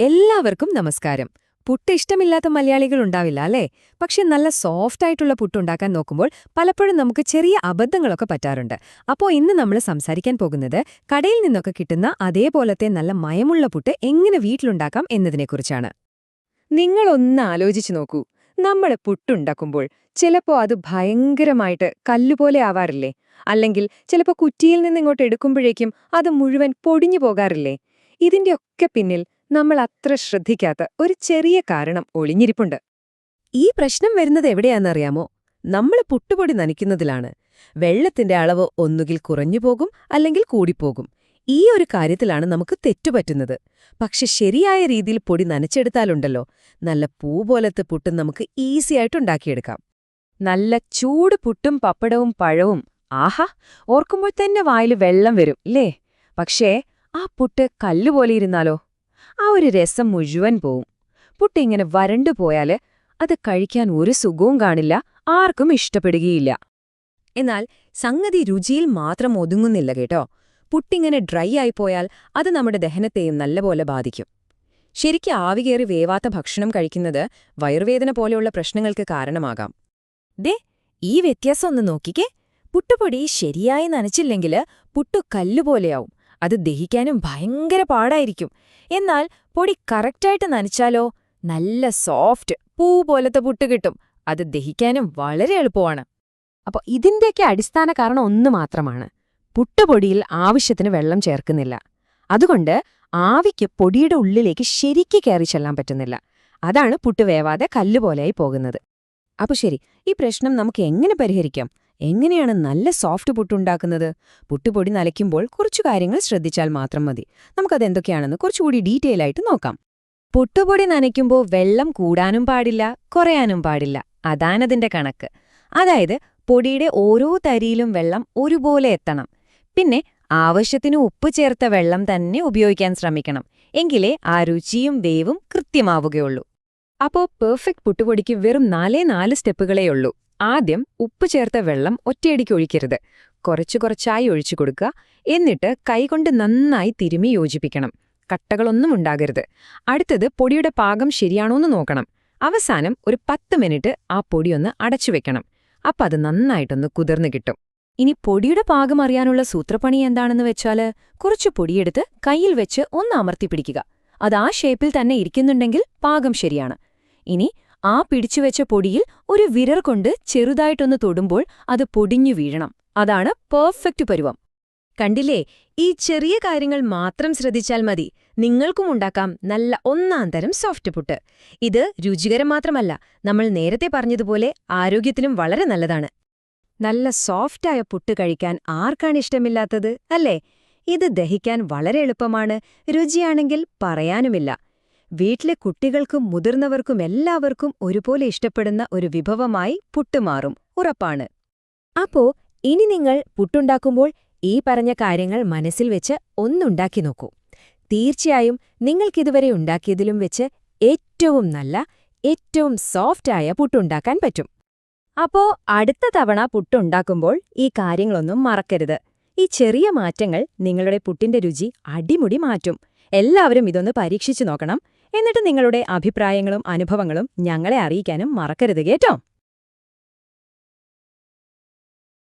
എല്ലാവർക്കും നമസ്കാരം. പുട്ട് ഇഷ്ടമില്ലാത്ത മലയാളികൾ ഉണ്ടാവില്ല അല്ലേ? പക്ഷെ നല്ല സോഫ്റ്റ് ആയിട്ടുള്ള പുട്ടുണ്ടാക്കാൻ നോക്കുമ്പോൾ പലപ്പോഴും നമുക്ക് ചെറിയ അബദ്ധങ്ങളൊക്കെ പറ്റാറുണ്ട്. അപ്പോൾ ഇന്ന് നമ്മൾ സംസാരിക്കാൻ പോകുന്നത് കടയിൽ നിന്നൊക്കെ കിട്ടുന്ന അതേപോലത്തെ നല്ല മയമുള്ള പുട്ട് എങ്ങനെ വീട്ടിലുണ്ടാക്കാം എന്നതിനെക്കുറിച്ചാണ്. നിങ്ങളൊന്ന് ആലോചിച്ചു നോക്കൂ. നമ്മൾ പുട്ടുണ്ടാക്കുമ്പോൾ ചിലപ്പോൾ അത് ഭയങ്കരമായിട്ട് കല്ലുപോലെ ആവാറില്ലേ? അല്ലെങ്കിൽ ചിലപ്പോൾ കുറ്റിയിൽ നിന്ന് ഇങ്ങോട്ട് എടുക്കുമ്പോഴേക്കും അത് മുഴുവൻ പൊടിഞ്ഞു പോകാറില്ലേ? ഇതിന്റെയൊക്കെ പിന്നിൽ നമ്മൾ അത്ര ശ്രദ്ധിക്കാത്ത ഒരു ചെറിയ കാരണം ഒളിഞ്ഞിരിപ്പുണ്ട്. ഈ പ്രശ്നം വരുന്നത് എവിടെയാണെന്നറിയാമോ? നമ്മൾ പുട്ടുപൊടി നനയ്ക്കുന്നതിലാണ്. വെള്ളത്തിന്റെ അളവ് ഒന്നുകിൽ കുറഞ്ഞു പോകും അല്ലെങ്കിൽ കൂടിപ്പോകും. ഈ ഒരു കാര്യത്തിലാണ് നമുക്ക് തെറ്റുപറ്റുന്നത് പക്ഷെ ശരിയായ രീതിയിൽ പൊടി നനച്ചെടുത്താലുണ്ടല്ലോ. നല്ല പൂ പോലത്തെ പുട്ടും നമുക്ക് ഈസി ഈസിയായിട്ടുണ്ടാക്കിയെടുക്കാം നല്ല ചൂട് പുട്ടും പപ്പടവും പഴവും. ആഹാ! ഓർക്കുമ്പോൾ തന്നെ വായിൽ വെള്ളം വരും ല്ലേ പക്ഷേ ആ പുട്ട് കല്ലുപോലെ ഇരുന്നാലോ? ആ ഒരു രസം മുഴുവൻ പോവും. പുട്ടിങ്ങനെ വരണ്ടു പോയാൽ അത് കഴിക്കാൻ ഒരു സുഖവും കാണില്ല ആർക്കും ഇഷ്ടപ്പെടുകയില്ല. എന്നാൽ സംഗതി രുചിയിൽ മാത്രം ഒതുങ്ങുന്നില്ല കേട്ടോ. പുട്ടിങ്ങനെ ഡ്രൈ ആയിപ്പോയാൽ അത് നമ്മുടെ ദഹനത്തെയും നല്ലപോലെ ബാധിക്കും. ശരിക്ക് ആവികേറി വേവാത്ത ഭക്ഷണം കഴിക്കുന്നത് വയറുവേദന പോലെയുള്ള പ്രശ്നങ്ങൾക്ക് കാരണമാകാം. ദേ ഈ വ്യത്യാസം ഒന്ന് നോക്കിക്കേ. പുട്ടുപൊടി ശരിയായി നനച്ചില്ലെങ്കിൽ പുട്ടു കല്ലുപോലെയാവും. അത് ദഹിക്കാനും ഭയങ്കര പാടായിരിക്കും. എന്നാൽ പൊടി കറക്റ്റായിട്ട് നനച്ചാലോ? നല്ല സോഫ്റ്റ് പൂ പോലത്തെ പുട്ട് കിട്ടും. അത് ദഹിക്കാനും വളരെ എളുപ്പമാണ്. അപ്പോൾ ഇതിന്റെയൊക്കെ അടിസ്ഥാന കാരണം ഒന്ന് മാത്രമാണ്. പുട്ടുപൊടിയിൽ ആവശ്യത്തിന് വെള്ളം ചേർക്കുന്നില്ല. അതുകൊണ്ട് ആവിക്ക് പൊടിയുടെ ഉള്ളിലേക്ക് ശരിക്ക് കയറി ചെല്ലാൻ പറ്റുന്നില്ല. അതാണ് പുട്ട് വേവാതെ കല്ലുപോലെയായി പോകുന്നത്. അപ്പോൾ ശരി ഈ പ്രശ്നം നമുക്ക് എങ്ങനെ പരിഹരിക്കാം? എങ്ങനെയാണ് നല്ല സോഫ്റ്റ് പുട്ടുണ്ടാക്കുന്നത്? പുട്ടുപൊടി നനയ്ക്കുമ്പോൾ കുറച്ചു കാര്യങ്ങൾ ശ്രദ്ധിച്ചാൽ മാത്രം മതി. നമുക്കത് എന്തൊക്കെയാണെന്ന് കുറച്ചുകൂടി ഡീറ്റെയിൽ ആയിട്ട് നോക്കാം. പുട്ടുപൊടി നനയ്ക്കുമ്പോൾ വെള്ളം കൂടാനും പാടില്ല കുറയാനും പാടില്ല. അതാണതിന്റെ കണക്ക്. അതായത് പൊടിയുടെ ഓരോ തരിയിലും വെള്ളം ഒരുപോലെ എത്തണം. പിന്നെ ആവശ്യത്തിന് ഉപ്പ് ചേർത്ത വെള്ളം തന്നെ ഉപയോഗിക്കാൻ ശ്രമിക്കണം. എങ്കിലേ ആ രുചിയും വേവും കൃത്യമാവുകയുള്ളൂ. അപ്പോൾ പെർഫെക്റ്റ് പുട്ടുപൊടിക്ക് വെറും നാലേ നാല് സ്റ്റെപ്പുകളേയുള്ളൂ ആദ്യം ഉപ്പ് ചേർത്ത വെള്ളം ഒറ്റയടിക്ക് ഒഴിക്കരുത്. കുറച്ചു കുറച്ചായി ഒഴിച്ചു കൊടുക്കുക. എന്നിട്ട് കൈകൊണ്ട് നന്നായി തിരുമി യോജിപ്പിക്കണം. കട്ടകളൊന്നും ഉണ്ടാകരുത്. അടുത്തത് പൊടിയുടെ പാകം ശരിയാണോന്ന് നോക്കണം. അവസാനം ഒരു പത്ത് മിനിറ്റ് ആ പൊടിയൊന്ന് അടച്ചു വെക്കണം. അപ്പം അത് നന്നായിട്ടൊന്ന് കുതിർന്നു കിട്ടും. ഇനി പൊടിയുടെ പാകം അറിയാനുള്ള സൂത്രപ്പണി എന്താണെന്ന് വെച്ചാൽ കുറച്ച് പൊടിയെടുത്ത് കയ്യിൽ വെച്ച് ഒന്ന് അമർത്തി പിടിക്കുക. അത് ആ ഷേപ്പിൽ തന്നെ ഇരിക്കുന്നുണ്ടെങ്കിൽ പാകം ശരിയാണ്. ഇനി ആ പിടിച്ചുവെച്ച പൊടിയിൽ ഒരു വിരർ കൊണ്ട് ചെറുതായിട്ടൊന്ന് തൊടുമ്പോൾ അത് പൊടിഞ്ഞു വീഴണം. അതാണ് പെർഫെക്റ്റ് പരുവം. കണ്ടില്ലേ? ഈ ചെറിയ കാര്യങ്ങൾ മാത്രം ശ്രദ്ധിച്ചാൽ മതി. നിങ്ങൾക്കും ഉണ്ടാക്കാം നല്ല ഒന്നാം തരം സോഫ്റ്റ് പുട്ട്. ഇത് രുചികരം മാത്രമല്ല നമ്മൾ നേരത്തെ പറഞ്ഞതുപോലെ ആരോഗ്യത്തിനും വളരെ നല്ലതാണ്. നല്ല സോഫ്റ്റായ പുട്ട് കഴിക്കാൻ ആർക്കാണ് ഇഷ്ടമില്ലാത്തത് അല്ലേ? ഇത് ദഹിക്കാൻ വളരെ എളുപ്പമാണ് രുചിയാണെങ്കിൽ പറയാനുമില്ല. വീട്ടിലെ കുട്ടികൾക്കും മുതിർന്നവർക്കും എല്ലാവർക്കും ഒരുപോലെ ഇഷ്ടപ്പെടുന്ന ഒരു വിഭവമായി പുട്ടുമാറും. ഉറപ്പാണ്. അപ്പോ ഇനി നിങ്ങൾ പുട്ടുണ്ടാക്കുമ്പോൾ ഈ പറഞ്ഞ കാര്യങ്ങൾ മനസ്സിൽ വെച്ച് ഒന്നുണ്ടാക്കി നോക്കൂ. തീർച്ചയായും നിങ്ങൾക്കിതുവരെ ഉണ്ടാക്കിയതിലും വെച്ച് ഏറ്റവും നല്ല ഏറ്റവും സോഫ്റ്റായ പുട്ടുണ്ടാക്കാൻ പറ്റും. അപ്പോ അടുത്ത തവണ പുട്ടുണ്ടാക്കുമ്പോൾ ഈ കാര്യങ്ങളൊന്നും മറക്കരുത്. ഈ ചെറിയ മാറ്റങ്ങൾ നിങ്ങളുടെ പുട്ടിന്റെ രുചി അടിമുടി മാറ്റും. എല്ലാവരും ഇതൊന്ന് പരീക്ഷിച്ചു നോക്കണം. എന്നിട്ട് നിങ്ങളുടെ അഭിപ്രായങ്ങളും അനുഭവങ്ങളും ഞങ്ങളെ അറിയിക്കാനും മറക്കരുത് കേട്ടോ.